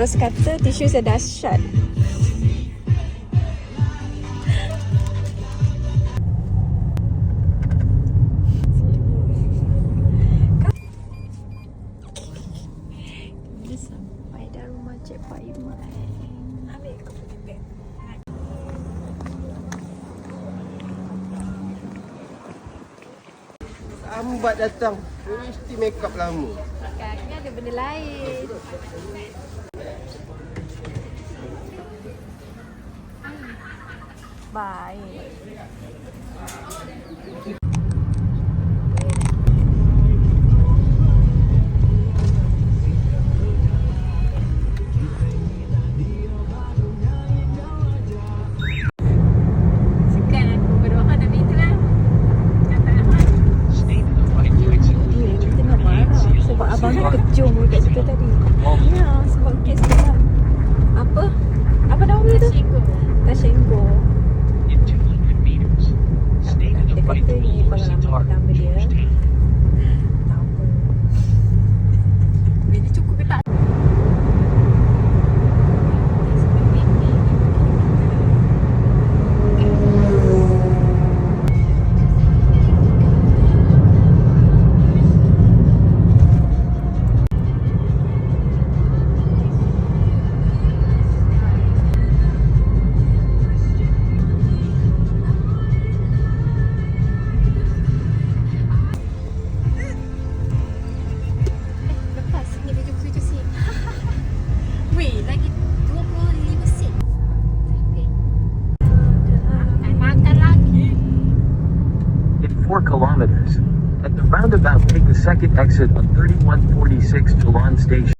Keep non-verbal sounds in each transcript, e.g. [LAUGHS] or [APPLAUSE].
Ros kata tisu saya dahsyat. Beg. Lambat datang. Mesti make up lama. Kayaknya ada benda lain. Sekan second exit on 3146 Jalan Station.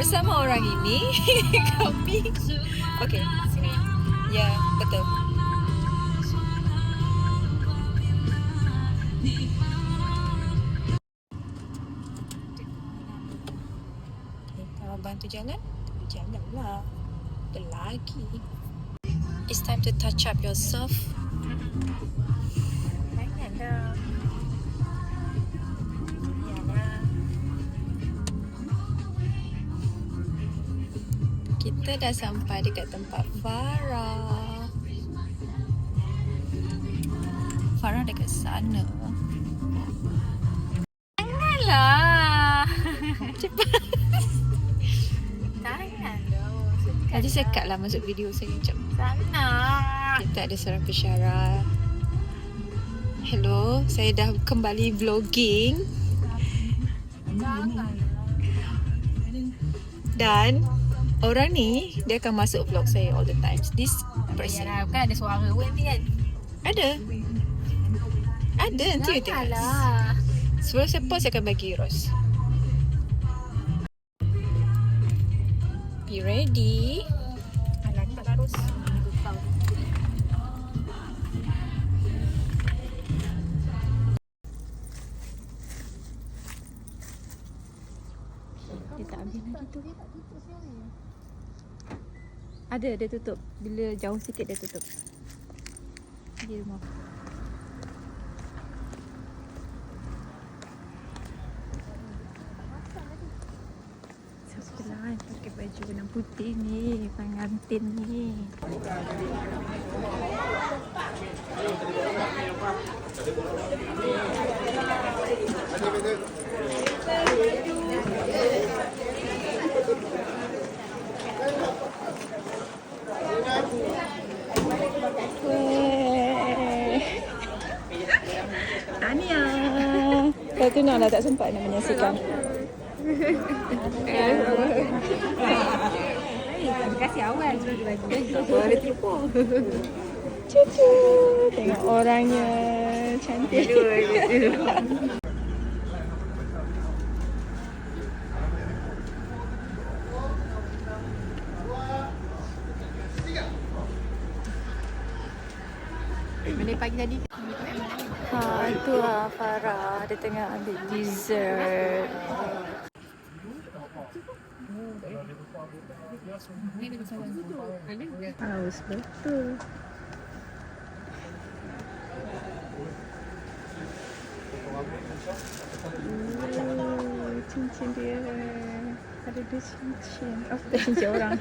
Bersama orang ini [LAUGHS] kami Okey, sini. Ya, betul. Kalau bantu jalan, jalanlah. Ada lagi. It's time to touch up yourself. Kita dah sampai dekat tempat Farah. Farah dekat sana. Janganlah. [LAUGHS] Cepat. Nanti saya cut lah masuk video saya macam sana. Kita ada seorang pensyarah. Hello, saya dah kembali vlogging. Dan orang ni dia akan masuk vlog saya all the times. This person. Yalah, kan ada suara pun nanti kan. Ada. Ada nanti you tengok. Janganlah. Sebelum saya pause saya akan bagi Ros. Be ready. Alah, tak harus. Kau. Dia tak ambil lagi tu. Ada, dia tutup. Bila jauh sikit dia tutup. Di rumah. Pakai baju warna putih ni Pengantin ni Lah tak sempat nak menyaksikan Kasih awal sebelum bagi. Boleh terlupa. Cucu. Tengok orangnya cantik. Boleh pagi tadi. Tengah ambil dessert. Haus betul. Cincin dia. Ada dua cincin. Oh, dah cincin orang.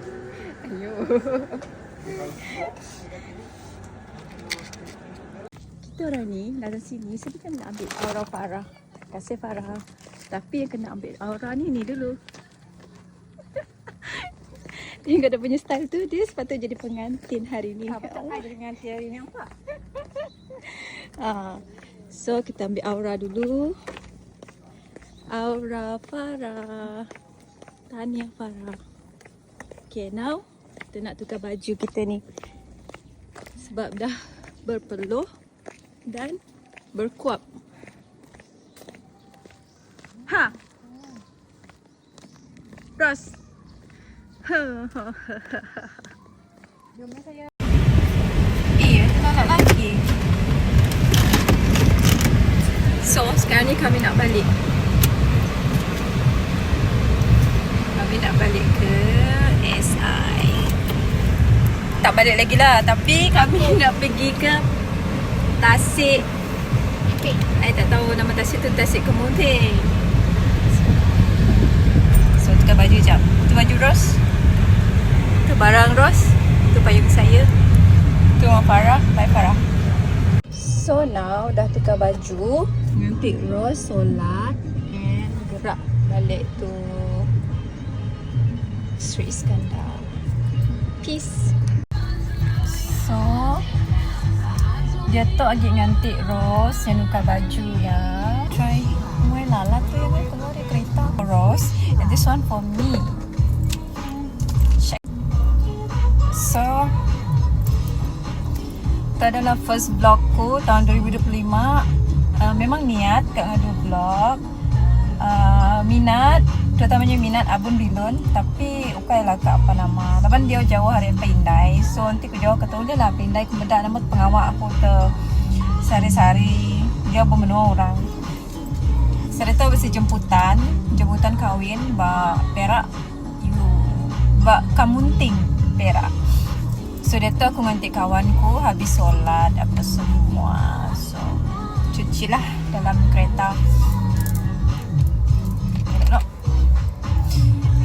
[LAUGHS] Ayo. Kita orang ni datang sini sebenarnya kan nak ambil aura Farah. Kasih Farah. Tapi yang kena ambil aura ni ni dulu. [LAUGHS] Dia kata punya style tu dia sepatutnya jadi pengantin hari ni. Apa tak ada dengan hari ni apa? [LAUGHS] Ah, so kita ambil aura dulu. Aura Farah. Tahniah Farah. Okay, now kita nak tukar baju kita ni. Sebab dah berpeluh dan berkuap. Ha. Ros. Jom saya. Eh, tak nak lagi. So, sekarang ni kami nak balik. Kami nak balik ke SI. Tak balik lagi lah. Tapi kami [LAUGHS] nak pergi ke Tasik. Okay. I tak tahu nama Tasik tu Tasik Kemuting. So, tukar baju jap. Tu baju Ros. Tu barang Ros. Tu payung saya. Tu rumah Farah. Bye Farah. So now dah tukar baju. Nanti Ros solat and gerak balik tu Sri Iskandar. Peace. So dia tu lagi ngantik Ros yang tukar baju ya. Try Muay lala tu yang keluar dari kereta. Ros and this one for me. Check. So itu adalah first vlog ku tahun 2025 uh, memang niat kat ngadu vlog uh, minat terutamanya minat Abun Bilun tapi ukai lah kat apa nama Lapan dia jauh hari Pindai so nanti ku jauh kata lah Pindai ku bedak nama pengawal aku te sehari-hari dia bermenua orang saya tahu besi jemputan jemputan kahwin ba perak you ba kamunting perak So dia tu aku ngantik kawanku habis solat apa semua. So cuci lah dalam kereta.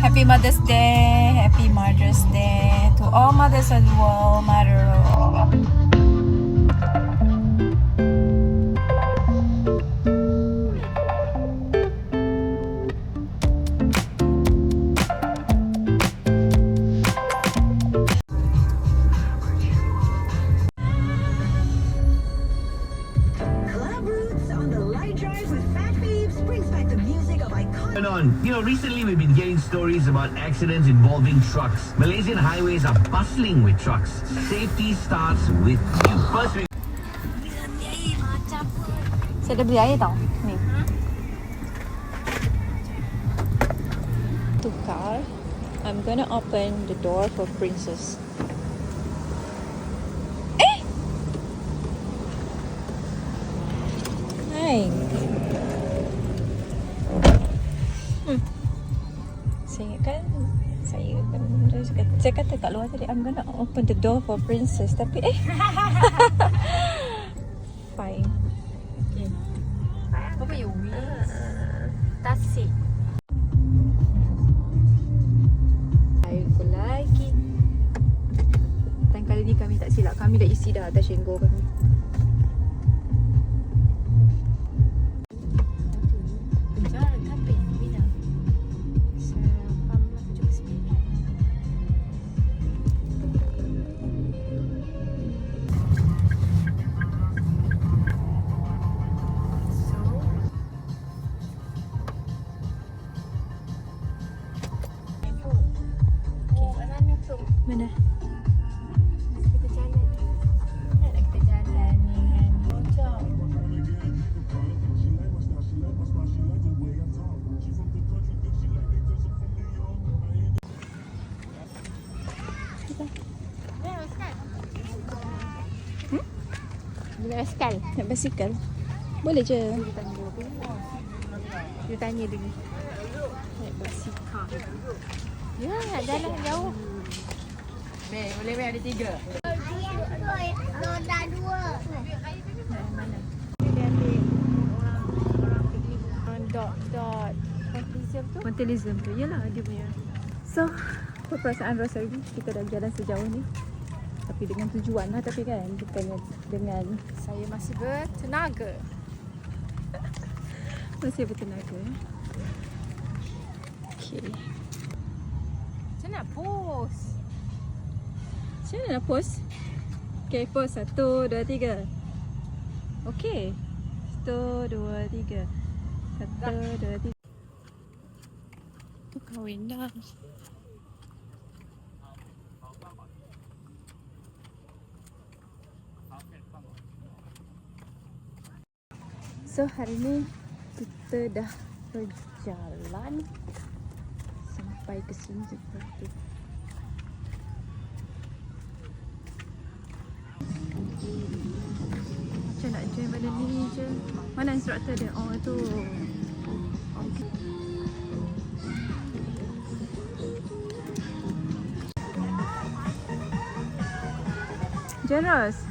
Happy Mother's Day, Happy Mother's Day to all mothers of the world, Mother. On drive with Fat Beeps brings back the music of iconic. You know, recently we've been hearing stories about accidents involving trucks. Malaysian highways are bustling with trucks. Safety starts with you. First, we Saya dah beli air tau. Ni. Tukar. I'm gonna open the door for Princess. Eh! Hai. Saya ingatkan saya kan saya kata, saya kata kat luar tadi I'm gonna open the door for Princess tapi eh [LAUGHS] fine. Apa you wish? Tasik. Lagi. Kali ni kami tak silap. Kami dah isi dah atas Shenggo kami. Hmm? Nak basikal? Nak basikal? Boleh je. Dia tanya dia. Nak basikal. Ya, nak jalan jauh. Be, boleh boleh ada tiga. Roda dua. Dot, dot. Pantilism tu? Pantilism tu. Yelah dia punya. So, apa perasaan Rasa ini? Kita dah berjalan sejauh ni. Tapi dengan tujuan lah tapi kan. Bukannya dengan Saya masih bertenaga. masih bertenaga. Okay. Macam nak post? Macam mana nak post? Okay, post. Satu, dua, tiga. Okay. Satu, dua, tiga. Satu, dua, tiga. Tu kahwin dah. So hari ni kita dah berjalan sampai ke sini seperti Macam nak join pada ni je. Mana instructor dia? Oh tu. Generous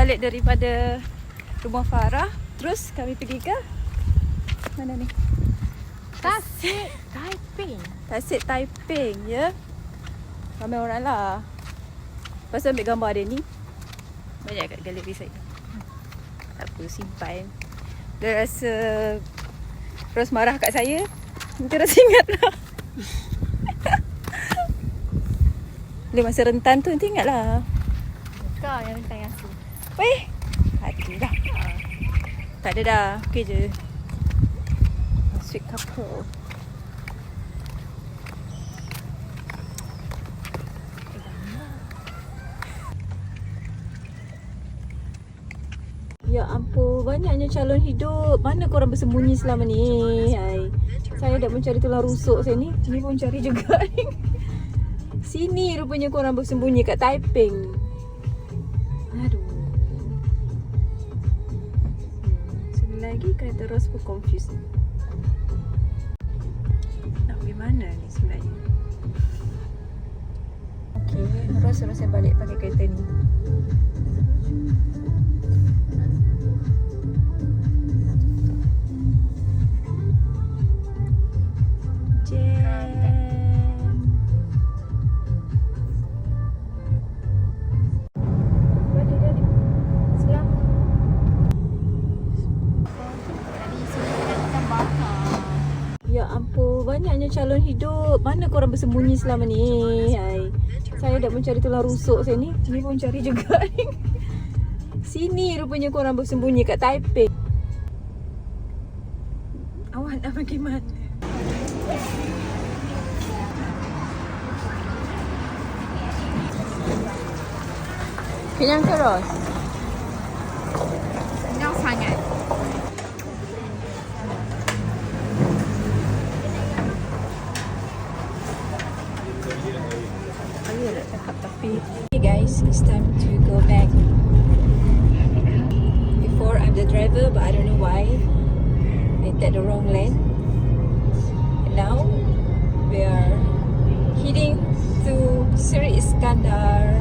balik daripada rumah Farah. Terus kami pergi ke? Mana ni? Tasik Taiping. Tasik Taiping ya. Ramai orang lah. Lepas tu ambil gambar dia ni. Banyak kat galeri saya. Tak apa simpan. Dia rasa terus marah kat saya. Dia rasa ingat lah. [LAUGHS] Bila masa rentan tu nanti ingat lah. Kau yang rentang yang tu. Weh, ada dah. Tak ada dah. Okey je. Sweet couple. Ya ampun, banyaknya calon hidup. Mana korang bersembunyi selama ni? Hai. Saya dah mencari tulang rusuk saya ni. Ni pun cari juga ni. [LAUGHS] Sini rupanya korang bersembunyi kat Taiping. Terus pun confused. Nak pergi mana ni sebenarnya? Okay, terus suruh saya balik pakai kereta ni. Calon hidup. Mana korang bersembunyi selama ni? Hai. Saya dah mencari tulang rusuk saya ni. Ni pun cari juga ni. [LAUGHS] Sini rupanya korang bersembunyi kat Taipei. Awak nak pergi mana? Kenyang ke Ros? it's time to go back. Before I'm the driver, but I don't know why I take the wrong lane. And now we are heading to Sri Iskandar.